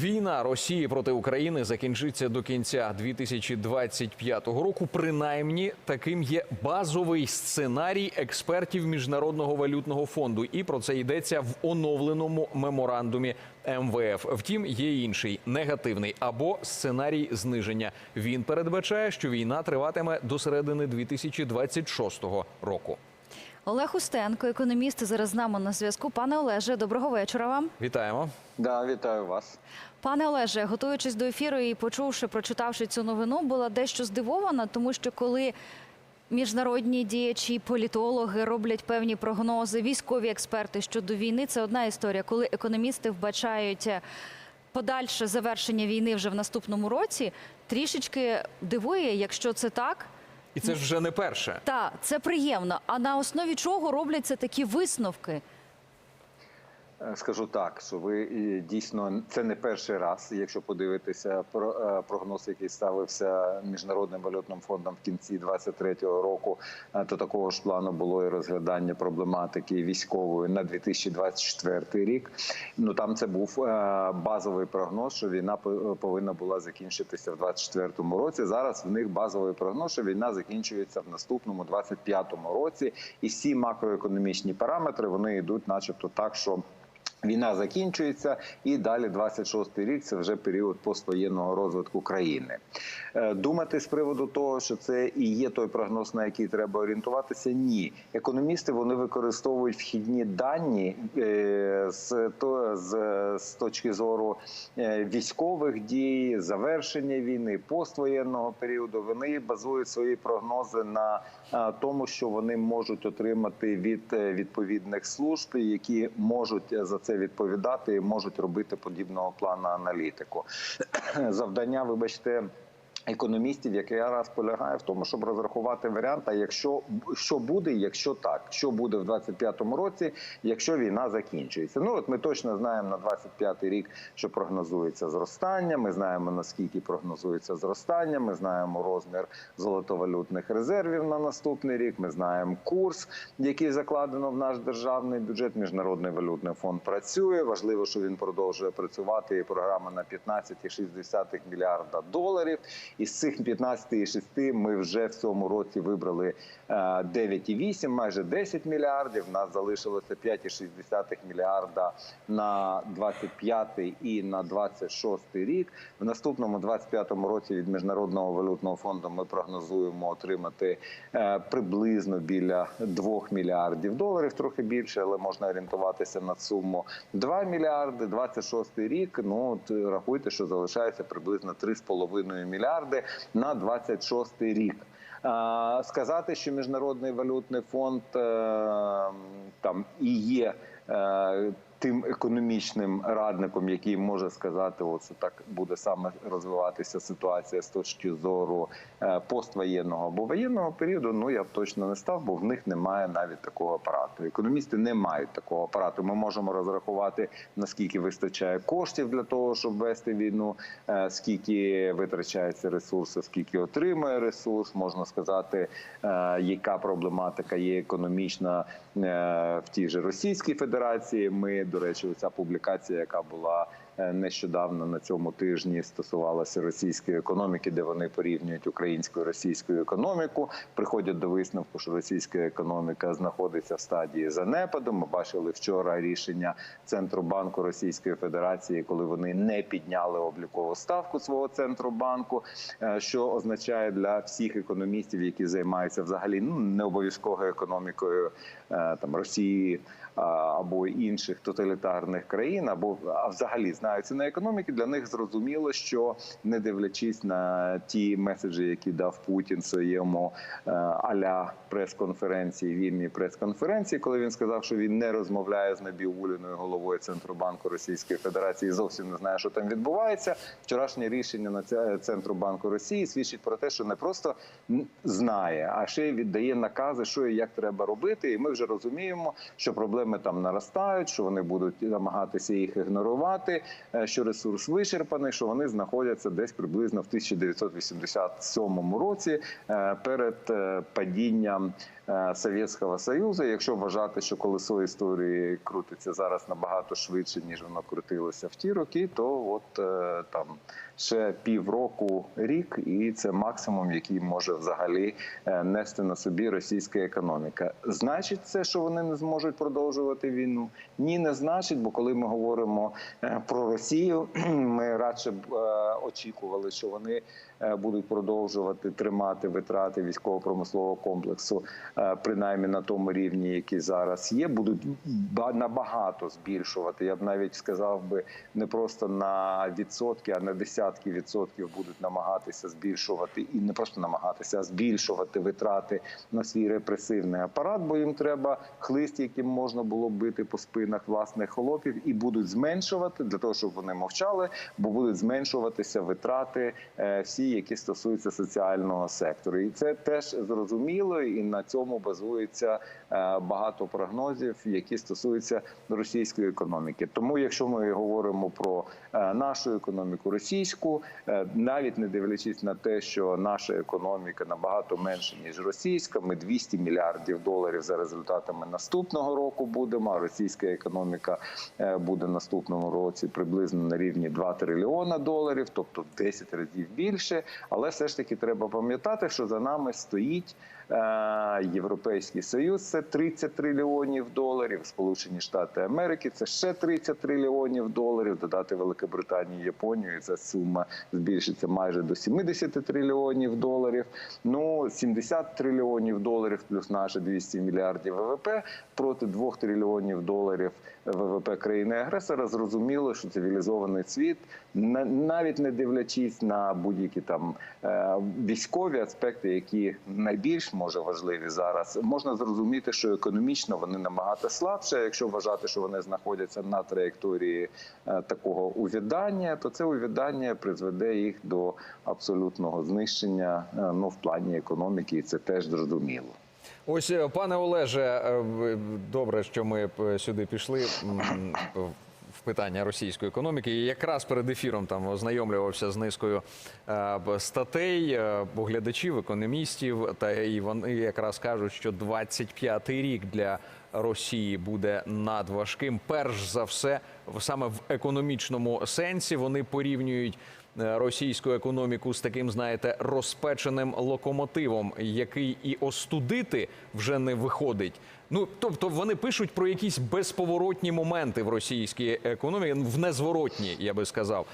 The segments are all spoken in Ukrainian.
Війна Росії проти України закінчиться до кінця 2025 року. Принаймні, таким є базовий сценарій експертів міжнародного валютного фонду. І про це йдеться в оновленому меморандумі МВФ. Втім, є інший негативний або сценарій зниження. Він передбачає, що війна триватиме до середини 2026 року. Олег Устенко, економіст, зараз з нами на зв'язку. Пане Олеже, доброго вечора вам. Вітаємо. Да, вітаю вас. Пане Олеже, готуючись до ефіру і почувши, прочитавши цю новину, була дещо здивована, тому що коли міжнародні діячі, політологи роблять певні прогнози, військові експерти щодо війни, це одна історія. Коли економісти вбачають е, подальше завершення війни вже в наступному році, трішечки дивує, якщо це так. І це ж вже не перше. Та це приємно. А на основі чого робляться такі висновки? Е, Скажу так, що ви дійсно це не перший раз. Якщо подивитися е, прогноз, який ставився міжнародним валютним фондом в кінці 23-го року, е, то такого ж плану було і розглядання проблематики військової на 2024 рік. Ну там це був базовий прогноз, що війна по- повинна була закінчитися в 24-му році. Зараз в них базовий прогноз, що війна закінчується в наступному 25-му році, і всі макроекономічні параметри вони йдуть, начебто, так, що. Війна закінчується, і далі 26-й рік це вже період поствоєнного розвитку країни. Е, Думати з приводу того, що це і є той прогноз, на який треба орієнтуватися. Ні, економісти вони використовують вхідні дані е, з то з, з точки зору е, військових дій, завершення війни, поствоєнного періоду. Вони базують свої прогнози на тому, що вони можуть отримати від відповідних служб, які можуть за це відповідати і можуть робити подібного плану аналітику. Завдання, вибачте. Економістів, якраз полягає в тому, щоб розрахувати варіант, а якщо що буде, якщо так, що буде в 25-му році, якщо війна закінчується. Ну от ми точно знаємо на 25-й рік, що прогнозується зростання. Ми знаємо наскільки прогнозується зростання. Ми знаємо розмір золотовалютних резервів на наступний рік. Ми знаємо курс, який закладено в наш державний бюджет. Міжнародний валютний фонд працює. Важливо, що він продовжує працювати. І програма на 15,6 мільярда доларів. Із цих 15,6 ми вже в цьому році вибрали е, 9,8, майже 10 мільярдів. У нас залишилося 5,6 мільярда на 25 і на 26 рік. В наступному 25 році від міжнародного валютного фонду ми прогнозуємо отримати е, приблизно біля 2 мільярдів доларів, трохи більше, але можна орієнтуватися на суму 2 мільярди. 26 рік. Ну рахуйте, що залишається приблизно 3,5 мільярди на 26 рік. Сказати, що міжнародний валютний фонд е, там і є. Тим економічним радником, який може сказати, оце так буде саме розвиватися ситуація з точки зору е, поствоєнного або воєнного періоду. Ну я б точно не став, бо в них немає навіть такого апарату. Економісти не мають такого апарату. Ми можемо розрахувати наскільки вистачає коштів для того, щоб вести війну, е, скільки витрачається ресурсу, скільки отримує ресурс. Можна сказати, е, яка проблематика є економічна в тій же Російській Федерації. Ми, до речі, ця публікація, яка була нещодавно на цьому тижні, стосувалася російської економіки, де вони порівнюють українську і російську економіку. Приходять до висновку, що російська економіка знаходиться в стадії занепаду. Ми бачили вчора рішення Центробанку Російської Федерації, коли вони не підняли облікову ставку свого центробанку, е, що означає для всіх економістів, які займаються взагалі ну не обов'язково економікою е, там Росії або інших тоталітарних країн, або а взагалі знаються на економіки. Для них зрозуміло, що не дивлячись на ті меседжі, які дав Путін своєму е, аля прес-конференції, вільній прес-конференції, коли він сказав, що він не розмовляє з Набіуліною головою центробанку Російської Федерації, зовсім не знає, що там відбувається. Вчорашнє рішення на це- центробанку Росії свідчить про те, що не просто знає, а ще й віддає накази, що і як треба робити. І ми вже розуміємо, що проблеми там наростають, що вони будуть намагатися їх ігнорувати, що ресурс вичерпаний, що вони знаходяться десь приблизно в 1987 році е, перед е, падінням е, е, Совєтського Союзу. Якщо вважати, що колесо історії крутиться зараз набагато швидше, ніж воно крутилося в ті роки, то от е, там ще півроку, рік, і це максимум, який може взагалі е, нести на собі російська економіка. Значить, це, що вони не зможуть продовжувати війну? Ні, не значить, бо коли ми говоримо е, Росію, ми радше б е, очікували, що вони е, будуть продовжувати тримати витрати військово-промислового комплексу, е, принаймні на тому рівні, який зараз є, будуть ба- набагато збільшувати. Я б навіть сказав би не просто на відсотки, а на десятки відсотків будуть намагатися збільшувати і не просто намагатися, а збільшувати витрати на свій репресивний апарат, бо їм треба хлист, яким можна було бити по спинах власних холопів, і будуть зменшувати для того, щоб вони мовчали, бо будуть зменшуватися витрати е, всі, які стосуються соціального сектору. І це теж зрозуміло, і на цьому базується е, багато прогнозів, які стосуються російської економіки. Тому, якщо ми говоримо про е, нашу економіку, російську, навіть не дивлячись на те, що наша економіка набагато менша ніж російська, ми 200 мільярдів доларів за результатами наступного року будемо. А російська економіка буде наступному році приблизно на рівні 2 трильйона доларів, тобто в 10 разів більше. Але все ж таки треба пам'ятати, що за нами стоїть. Європейський Союз це 30 трильйонів доларів, Сполучені Штати Америки це ще 30 трильйонів доларів. Додати Великобританію, Японію, ця сума збільшиться майже до 70 трильйонів доларів. Ну 70 трильйонів доларів плюс наше 200 мільярдів ВВП проти 2 трильйонів доларів ВВП країни-агресора. Зрозуміло, що цивілізований світ, на- навіть не дивлячись на будь-які там е, військові аспекти, які найбільш може важливі зараз, можна зрозуміти, що економічно вони набагато слабше. Якщо вважати, що вони знаходяться на траєкторії е, такого увядання, то це увядання призведе їх до абсолютного знищення е, ну в плані економіки, і це теж зрозуміло. Ось, е, пане Олеже, добре, що ми сюди пішли питання російської економіки. І якраз перед ефіром там ознайомлювався з низкою е, статей е, оглядачів, економістів. Та і вони якраз кажуть, що 25-й рік для Росії буде надважким. Перш за все, саме в економічному сенсі вони порівнюють е, російську економіку з таким, знаєте, розпеченим локомотивом, який і остудити вже не виходить. Ну тобто вони пишуть про якісь безповоротні моменти в російській економіці, в незворотні, я би сказав.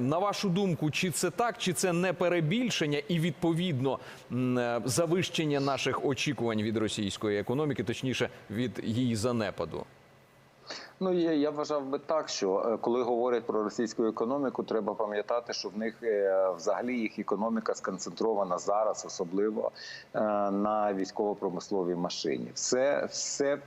На вашу думку, чи це так, чи це не перебільшення і відповідно е, завищення наших очікувань від російської економіки, точніше від її занепаду? Ну я, я вважав би так, що е, коли говорять про російську економіку, треба пам'ятати, що в них е, взагалі їх економіка сконцентрована зараз, особливо е, на військово-промисловій машині. Все, все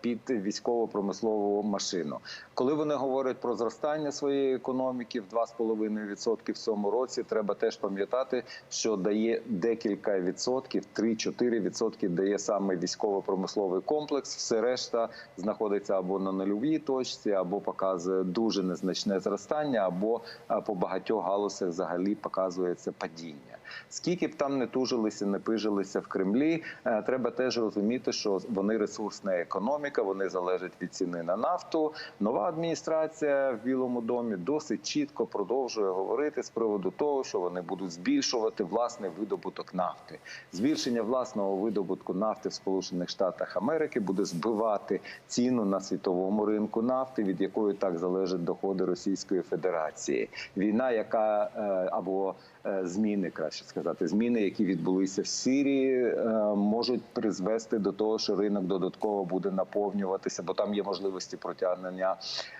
під військово-промислову машину. Коли вони говорять про зростання своєї економіки в 2,5% в цьому році, треба теж пам'ятати, що дає декілька відсотків, 3-4 відсотки дає саме військово-промисловий комплекс. Все решта знаходиться або на нульовій точці, або показує дуже незначне зростання, або по багатьох галузях взагалі показується падіння. Скільки б там не тужилися, не пижилися в Кремлі, е, треба теж розуміти, що вони ресурсна економіка, вони залежать від ціни на нафту. Нова адміністрація в Білому домі досить чітко продовжує говорити з приводу того, що вони будуть збільшувати власний видобуток нафти. Збільшення власного видобутку нафти в Сполучених Штатах Америки буде збивати ціну на світовому ринку нафти, від якої так залежать доходи Російської Федерації. Війна, яка е, або е, зміни, краще сказати, зміни, які відбулися в Сирії, е, можуть призвести до того, що ринок додатково буде наповнюватися, бо там є можливості протягнення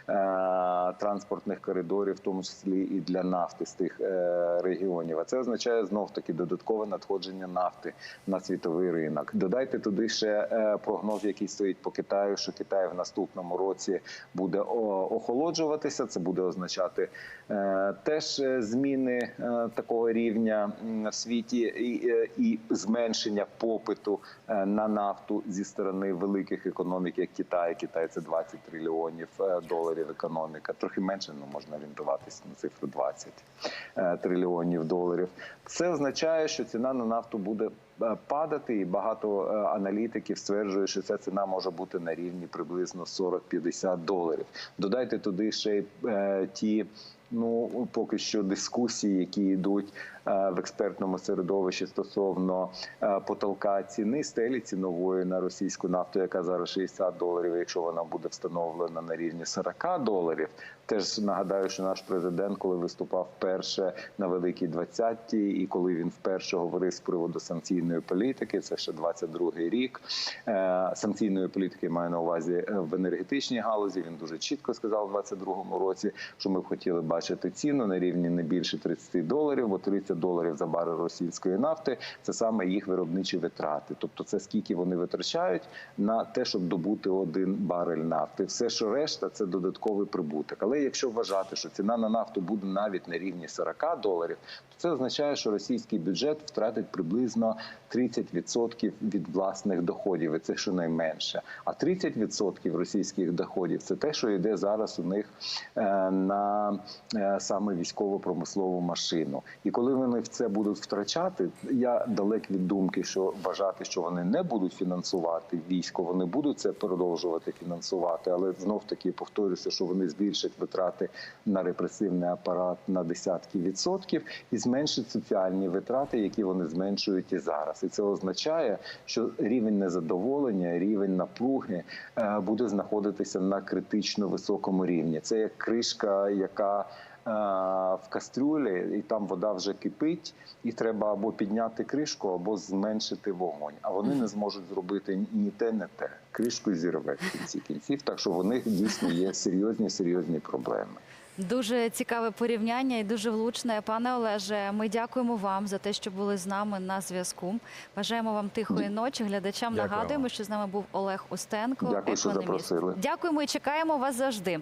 е, транспортних коридорів, в тому числі і для нафти з тих е, регіонів. А це означає знов таки додаткове надходження нафти на світовий ринок. Додайте туди ще прогноз, який стоїть по Китаю, що Китай в наступному році буде охолоджуватися. Це буде означати теж е, зміни е, такого рівня в світі і, е, зменшення попиту е, на нафту зі сторони великих економік, як Китай. Китай це 20 трильйонів е, доларів економіка. Трохи менше ну можна орієнтуватися на цифру 20 е, трильйонів доларів. Це означає, що ціна на нафту буде е, падати, і багато е, аналітиків стверджує, що ця ціна може бути на рівні приблизно 40-50 доларів. Додайте туди ще е, ті. Ну поки що дискусії, які йдуть в експертному середовищі стосовно е, потолка ціни стелі цінової на російську нафту, яка зараз 60 доларів. Якщо вона буде встановлена на рівні 40 доларів, теж нагадаю, що наш президент, коли виступав вперше на великій двадцятці, і коли він вперше говорив з приводу санкційної політики, це ще 22-й рік. е, Санкційної політики маю на увазі е, в енергетичній галузі. Він дуже чітко сказав у 22-му році, що ми б хотіли бачити ціну на рівні не більше 30 доларів, бо 30 доларів за барель російської нафти це саме їх виробничі витрати. Тобто, це скільки вони витрачають на те, щоб добути один барель нафти. Все, що решта, це додатковий прибуток. Але якщо вважати, що ціна на нафту буде навіть на рівні 40 доларів, то це означає, що російський бюджет втратить приблизно 30% від власних доходів. І це щонайменше. А 30% російських доходів це те, що йде зараз у них е, на е, саме військово-промислову машину. І коли вони це будуть втрачати, я далек від думки, що вважати, що вони не будуть фінансувати військо, вони будуть це продовжувати фінансувати, але знов таки повторюся, що вони збільшать витрати на репресивний апарат на десятки відсотків і зменшать соціальні витрати, які вони зменшують і зараз. І це означає, що рівень незадоволення, рівень напруги е, буде знаходитися на критично високому рівні. Це як кришка, яка в кастрюлі, і там вода вже кипить, і треба або підняти кришку, або зменшити вогонь. А вони не зможуть зробити ні те, ні те. Кришку зірве в кінці кінців. Так що в них дійсно є серйозні серйозні проблеми. Дуже цікаве порівняння і дуже влучне. Пане Олеже, ми дякуємо вам за те, що були з нами на зв'язку. Бажаємо вам тихої ночі. Глядачам Дякуємо. нагадуємо, що з нами був Олег Остенко. Дякую, що запросили. Дякуємо і чекаємо вас завжди.